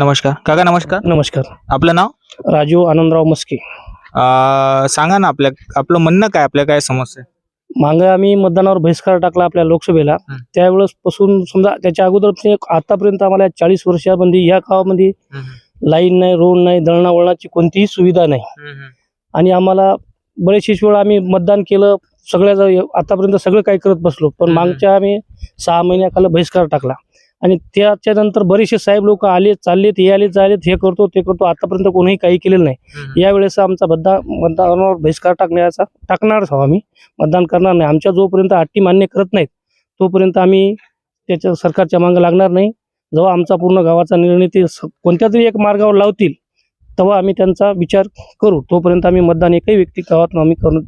नमस्कार. काका नमस्कार. नमस्कार. आपलं नाव? राजू आनंदराव मस्के. अं, सांगा ना आपल्या आपलं म्हणणं काय? आपल्या काय समस्या? आहे? मागे आम्ही मतदानावर बहिष्कार टाकला आपल्या लोकसभेला. हं. त्यावेळेस पासून समजा त्याच्या अगोदर ते आतापर्यंत आम्हाला चाळीस वर्षामध्ये या गावामध्ये लाईन नाही रोड नाही दळणावळणाची कोणतीही सुविधा नाही. आणि आम्हाला बरेचशे वेळा आम्ही मतदान केलं सगळ्या आतापर्यंत सगळं काही करत बसलो. पण. मागच्या आम्ही सहा महिन्याखाली बहिष्कार टाकला. आणि त्याच्या नंतर बरेचसे साहेब लोक आले चाललेत हे आले चाललेत हे करतो ते करतो. आतापर्यंत कोणीही काही केलेलं नाही. यावेळेस आमचा मतदान मतदानावर बहिष्कार टाकण्याचा टाकणारच आहोत आम्ही. मतदान करणार नाही. आमच्या जोपर्यंत अट्टी मान्य करत नाहीत तोपर्यंत आम्ही त्याच्या सरकारच्या मागं लागणार नाही. जेव्हा आमचा पूर्ण गावाचा निर्णय ते कोणत्या तरी एक मार्गावर लावतील तेव्हा आम्ही त्यांचा विचार करू. तोपर्यंत आम्ही मतदान एकही व्यक्ती गावातून आम्ही करू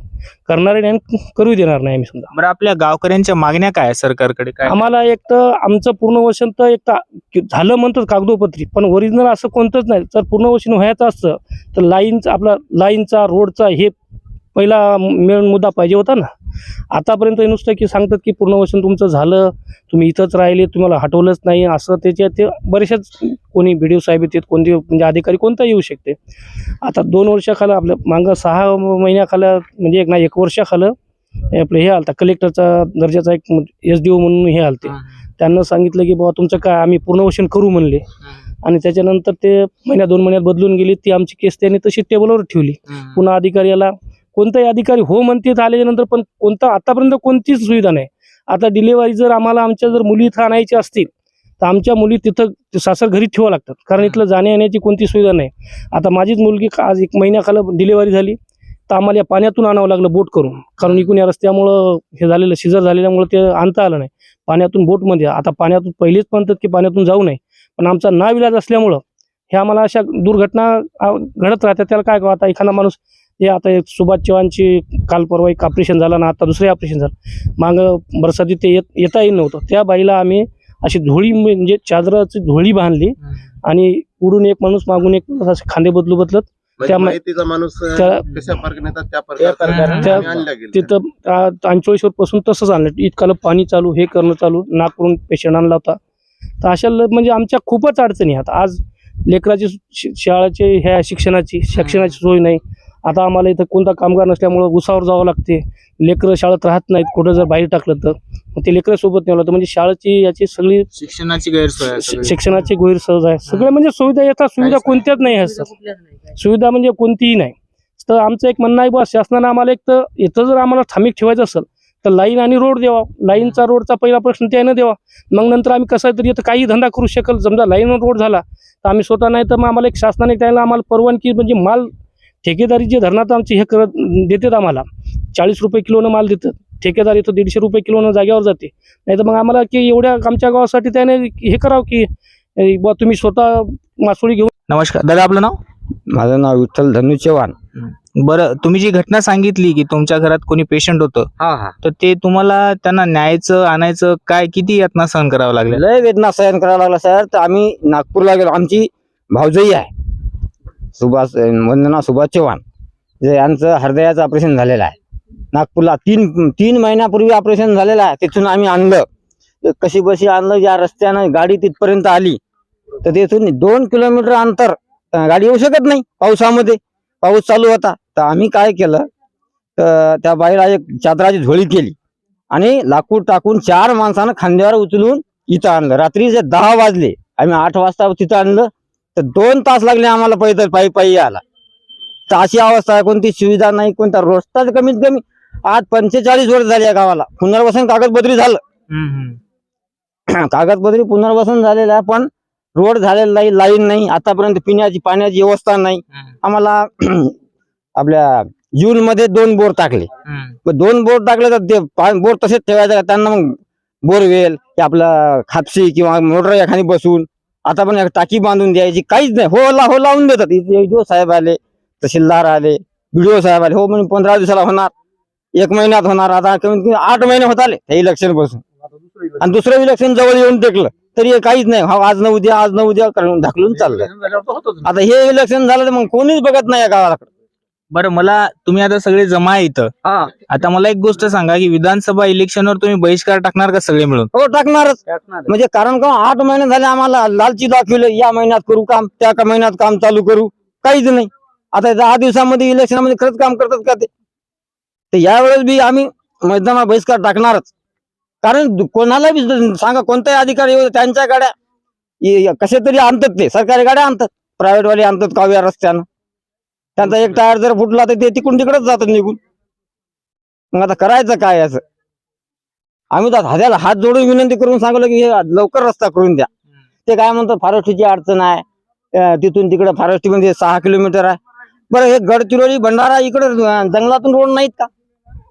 करणार नाही आणि करू देणार नाही आम्ही समजा बरं आपल्या गावकऱ्यांच्या मागण्या काय सरकारकडे? काय आम्हाला एक तर आमचं पूर्णवसन तर एक तर झालं म्हणतात कागदोपत्री पण ओरिजिनल असं कोणतंच नाही. जर पूर्णवसन व्हायचं असतं तर लाईनचा आपला लाईनचा रोडचा हे पहिला मेन मुद्दा पाहिजे होता ना. आतापर्यंत हे नुसतं की सांगतात की पूर्णवसन तुमचं झालं तुम्ही इथंच राहिले तुम्हाला हटवलंच नाही असं त्याच्यात ते बरेचसेच कोणी बी डी साहेब येतात कोणते म्हणजे अधिकारी कोणता येऊ शकते. आता दोन वर्षाखालं आपलं मागं सहा महिन्याखालं म्हणजे एक ना एक वर्षाखालं हे आपलं हे आलता कलेक्टरचा दर्जाचा एक एस डी ओ म्हणून हे आलते. त्यांना सांगितलं की बाबा तुमचं काय आम्ही पूर्णवशन करू म्हणले. आणि त्याच्यानंतर ते महिन्या दोन महिन्यात बदलून गेली ती आमची केस त्यांनी तशी टेबलवर ठेवली. पुन्हा अधिकारी याला कोणताही अधिकारी हो म्हणते आल्याच्या पण कोणता आतापर्यंत कोणतीच सुविधा नाही. आता डिलेवरी जर आम्हाला आमच्या जर मुली इथं आणायच्या असतील तर आमच्या मुली तिथं सासर घरी ठेवा लागतात. कारण इथलं जाण्या येण्याची कोणती सुविधा नाही. आता माझीच मुलगी का- आज एक महिन्याखालं डिलेवरी झाली तर आम्हाला या पाण्यातून आणावं लागलं बोट करून. कारण इकडून या रस्त्यामुळं हे झालेलं शिजर झालेल्यामुळं ते आणता आलं नाही. पाण्यातून बोटमध्ये आता पाण्यातून पहिलेच म्हणतात की पाण्यातून जाऊ नये. पण आमचा नाविलाज असल्यामुळं हे आम्हाला अशा दुर्घटना घडत राहतात. त्याला काय करावं आता एखादा माणूस हे आता एक सुभाष चव्हाणची काल परवा एक ऑपरेशन झालं ना आता दुसरे ऑपरेशन झालं. मागं बरसातीत ते येत येता येईल नव्हतं. त्या बाईला आम्ही अशी झोळी म्हणजे चादराची झोळी बांधली आणि पुढून एक माणूस मागून एक माणूस असे खांदे बदलू बदलत म्हणजे माहितीचा माणूस त्या- गेल्या. तिथं अंचोळीश्वर पासून तसंच आणलं. इतकालं पाणी चालू हे करणं चालू नागपूरून पेशंट आणला होता. तर अशा म्हणजे आमच्या खूपच अडचणी आहेत. आज लेकराची शाळेचे ह्या शिक्षणाची शिक्षणाची सोय नाही. आता आम्हाला इथं कोणता कामगार नसल्यामुळं उसावर जावं लागते. लेकरं शाळेत राहत नाहीत कुठं जर बाहेर टाकलं तर. मग ते लेकरं सोबत नेलं तर म्हणजे शाळेची याची सगळी शिक्षणाची गैरसोय आहे शि- सगळी. शिक्षणाची गैरसोय आहे. सगळं म्हणजे सुविधा येतात सुविधा कोणत्याच नाही आहेत सर. सुविधा म्हणजे कोणतीही नाही. तर आमचं एक म्हणणं आहे बा शासनानं आम्हाला एक तर इथं जर आम्हाला स्थानिक ठेवायचं असेल तर लाईन आणि रोड द्यावा. लाईनचा रोडचा पहिला प्रश्न त्यानं द्यावा. मग नंतर आम्ही कसं तरी इथं काही धंदा करू शकेल. समजा लाईन रोड झाला तर आम्ही स्वतः नाही तर मग आम्हाला एक शासनाने त्याला आम्हाला परवानगी म्हणजे माल ठेकेदारी जे धरणात आमची हे करत देतात आम्हाला. चाळीस रुपये किलोनं माल देतात. ठेकेदार इथं दीडशे रुपये किलोनं जाग्यावर जाते. नाही तर मग आम्हाला की एवढ्या आमच्या गावासाठी त्याने हे करावं की बुवा तुम्ही स्वतः मासोळी घेऊन नमस्कार. दादा आपलं नाव? माझं नाव विठ्ठल धनु चव्हाण. बरं तुम्ही जी घटना सांगितली की तुमच्या घरात कोणी पेशंट होतं हा हा. तर ते तुम्हाला त्यांना न्यायचं आणायचं काय किती यातना सहन करावं लागलं? लय वेदना सहन करावं लागला सर. तर आम्ही नागपूरला गेलो. आमची भाऊजई आहे. सुभाष वंदना म्हणजे सुभाष चव्हाण. यांचं हृदयाचं ऑपरेशन झालेलं आहे. नागपूरला तीन तीन महिन्यापूर्वी ऑपरेशन झालेलं आहे. तिथून आम्ही आणलं. कशी बशी आणलं? या रस्त्यानं गाडी तिथपर्यंत आली तर तिथून दोन किलोमीटर अंतर गाडी येऊ शकत नाही पावसामध्ये. पाऊस चालू होता. तर आम्ही काय केलं? तर त्या बाईला एक चादराची झोळी केली आणि लाकूड टाकून चार माणसानं खांद्यावर उचलून इथं आणलं. रात्रीचे दहा वाजले आम्ही आठ वाजता तिथं आणलं. तर दोन तास लागले आम्हाला पैदल पायी पायी यायला. तर अशी अवस्था आहे कोणती सुविधा नाही कोणता तर कमीत कमी आज पंचेचाळीस वर्ष झाली या गावाला. पुनर्वसन कागदपत्री झालं. कागदपत्री पुनर्वसन झालेलं आहे पण रोड झालेला नाही लाईन नाही आतापर्यंत पिण्याची पाण्याची व्यवस्था नाही. आम्हाला आपल्या जून मध्ये दोन बोर टाकले. मग दोन बोर टाकले तर ते बोर तसेच ठेवायचे त्यांना मग बोरवेल आपला खापसी किंवा मोटर एखादी बसून आता पण एक टाकी बांधून द्यायची काहीच नाही. हो ला हो लावून देतात. इथे साहेब आले तहसीलदार आले बीडीओ साहेब आले हो म्हणजे पंधरा दिवसाला होणार. एक महिन्यात होणार. आता कमीत कमी आठ महिने होत आले हे इलेक्शनपासून. आणि दुसरं इलेक्शन जवळ येऊन टेकलं. तरी काहीच नाही. हा आज न उद्या आज न उद्या करून ढकलून चाललंय. आता हे इलेक्शन झालं तर मग कोणीच बघत नाही या गावाकडे. बरं मला तुम्ही आता सगळे जमा आहे इथं. हा. आता मला एक गोष्ट सांगा की विधानसभा इलेक्शनवर तुम्ही बहिष्कार टाकणार का सगळे मिळून? हो टाकणारच. म्हणजे कारण का आठ महिने झाले आम्हाला लालची दाखवले या महिन्यात करू काम त्या का महिन्यात काम चालू करू? काहीच नाही. आता दहा दिवसामध्ये इलेक्शनमध्ये खरंच काम करतात का ते? तर यावेळेस बी आम्ही मैदानात बहिष्कार टाकणारच. कारण कोणाला बी सांगा कोणताही अधिकारी येऊ त्यांच्या गाड्या कसे तरी आणतात ते. सरकारी गाड्या आणतात. प्रायव्हेट वाले आणतात काव्या रस्त्यानं. त्यांचा एक टायर जर फुटला तर ते तिकडून तिकडेच जातात निघून. मग आता करायचं काय याचं आम्ही तर हद्याला हात जोडून विनंती करून सांगलो की हे लवकर रस्ता करून द्या. ते काय म्हणतात फॉरेस्टची अडचण आहे. तिथून तिकडे फॉरेस्ट म्हणजे सहा किलोमीटर आहे. बरं हे गडचिरोली भंडारा इकडे जंगलातून रोड नाहीत का?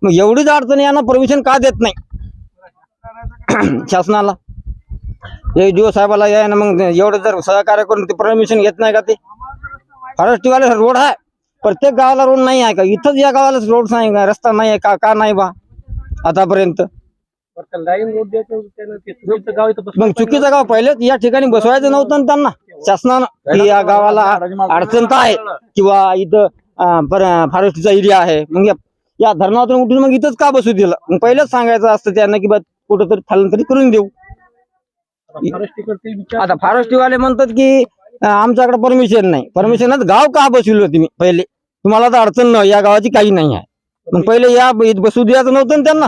मग एवढीच अडचण आहे, यांना परमिशन का देत नाही? शासनाला. हे दिवस साहेबाला या ना मग एवढं जर सहकार्य करून ते परमिशन घेत नाही का ते? फॉरेस्टवाले रोड आहे. प्रत्येक गावाला रोड नाही आहे का? इथंच या गावालाच रोड नाही का? रस्ता नाही आहे का? का नाही बा? आतापर्यंत. मग चुकीचं गाव पहिलेच या ठिकाणी बसवायचं नव्हतं त्यांना. शासनानं की या गावाला अडचण आहे किंवा इथं फॉरेस्टचा एरिया आहे. मग या- धरणातून उठून मग इथंच का बसू दिलं? मग पहिलेच सांगायचं असतं त्यांना की बा कुठंतरी स्थलांतरित करून देऊ. आता फॉरेस्टवाले म्हणतात की आमच्याकडे परमिशन नाही. परमिशनात गाव का बसविलं तुम्ही? पहिले. तुम्हाला तर अडचण नाही. या गावाची काही नाही आहे. मग पहिले या इथं बसू द्यायचं नव्हतं ना त्यांना.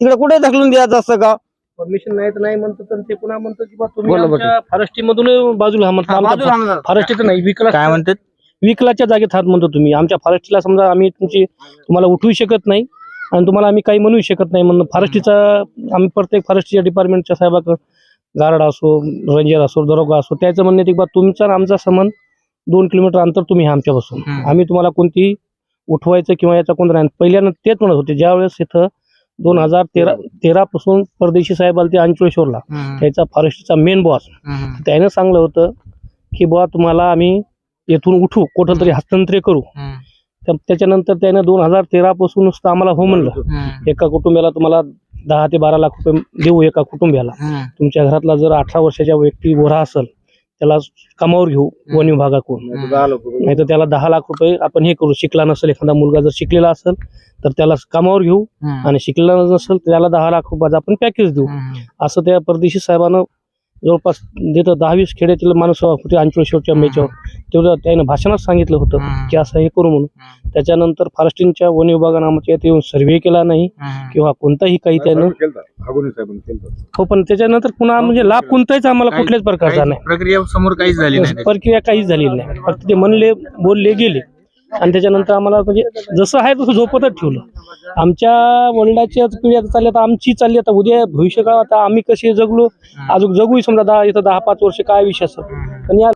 तिकडे कुठे ढकलून द्यायचं असतं गाव? परमिशन नाही तर नाही म्हणतो तर ते पुन्हा म्हणतो की बा तुम्ही बोला, बोला. आमच्या फॉरेस्टी मधून बाजूला म्हणतो. फॉरेस्टीचं नाही. विकला काय म्हणतात? विकलाच्या जागेत हात म्हणतो तुम्ही. आमच्या फॉरेस्टला समजा आम्ही तुमची तुम्हाला उठवू शकत नाही. आणि तुम्हाला आम्ही काही म्हणू शकत नाही म्हणून फॉरेस्टीचा आम्ही प्रत्येक फॉरेस्टच्या डिपार्टमेंटच्या साहेबाकडे गार्ड असो रेंजर असो दरोगा असो त्याचं म्हणणं की बा तुमचा आणि आमचा संबंध दोन किलोमीटर अंतर तुम्ही आमच्यापासून. आम्ही तुम्हाला कोणती उठवायचं किंवा याचा कोणता नाही. पहिल्यांदा तेच म्हणत होते. ज्यावेळेस इथं दोन हजार तेरा तेरा पासून परदेशी साहेब आले ते अंचळेश्वरला त्याचा फॉरेस्टचा मेन बॉस त्यानं सांगलं होतं की बुवा तुम्हाला आम्ही येथून उठू कुठं तरी हस्तांतरित करू त्या- त्याच्यानंतर त्यानं दोन हजार तेरा पासून नुसतं आम्हाला हो म्हणलं. एका कुटुंबाला तुम्हाला दहा ते बारा लाख रुपये देऊ एका कुटुंबाला तुमच्या घरातला जर अठरा वर्षाच्या व्यक्ती गोरा असेल त्याला कामावर घेऊ वन विभागाकडून. नाही तर त्याला दहा लाख रुपये आपण हे करू शिकला नसेल एखादा मुलगा जर शिकलेला असेल तर त्याला कामावर घेऊ आणि शिकलेला नसेल तर त्याला दहा लाख रुपयाचं आपण पॅकेज देऊ. असं त्या परदेशी साहेबानं जवळपास तिथं दहावीस खेड्यातील माणूस होते अंचळेश्वरच्या मेच्यावर तेवढं त्यानं भाषणात सांगितलं होतं की असं हे करू म्हणून. त्याच्यानंतर फॉरेस्टिंगच्या वन विभागानं आमच्या इथे येऊन सर्व्हे केला नाही किंवा कोणताही काही त्यानं हो पण त्याच्यानंतर पुन्हा म्हणजे लाभ कोणताच आम्हाला कुठल्याच प्रकारचा नाही. प्रक्रिया समोर काहीच झाली नाही प्रक्रिया काहीच झालेली नाही. फक्त ते म्हणले बोलले गेले. आणि त्याच्यानंतर आम्हाला म्हणजे जसं आहे तसं झोपतच ठेवलं. आमच्या वडिलाची आज पिढी आता चालली आता आमची चालली आता उद्या भविष्य काळ आता आम्ही कसे जगलो अजून जगू समजा दहा इथं दहा पाच वर्ष काय विषय पण या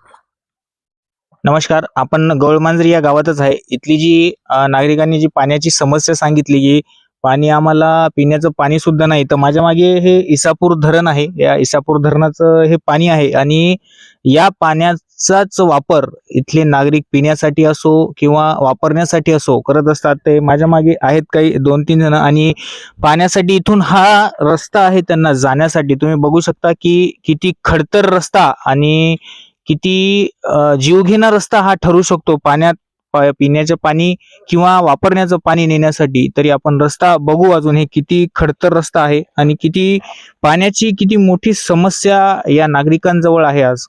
नमस्कार आपण गौळमांजरी या गावातच आहे. इथली जी नागरिकांनी जी पाण्याची समस्या सांगितली की पाणी आम्हाला पिण्याचं पाणी सुद्धा नाही. तर माझ्या मागे हे इसापूर धरण आहे. या इसापूर धरणाचं हे पाणी आहे. आणि या पाण्याचाच वापर इथले नागरिक पिण्यासाठी असो किंवा वापरण्यासाठी असो करत असतात ते माझ्या मागे आहेत काही दोन तीन जण. आणि पाण्यासाठी इथून हा रस्ता आहे त्यांना जाण्यासाठी. तुम्ही बघू शकता की किती खडतर रस्ता आणि किती अ, जीवघेणा रस्ता हा ठरू शकतो. पाण्यात पिण्याचं पाणी किंवा वापरण्याचं पाणी नेण्यासाठी तरी आपण रस्ता बघू अजून हे किती खडतर रस्ता आहे आणि किती पाण्याची किती मोठी समस्या या नागरिकांजवळ आहे आज.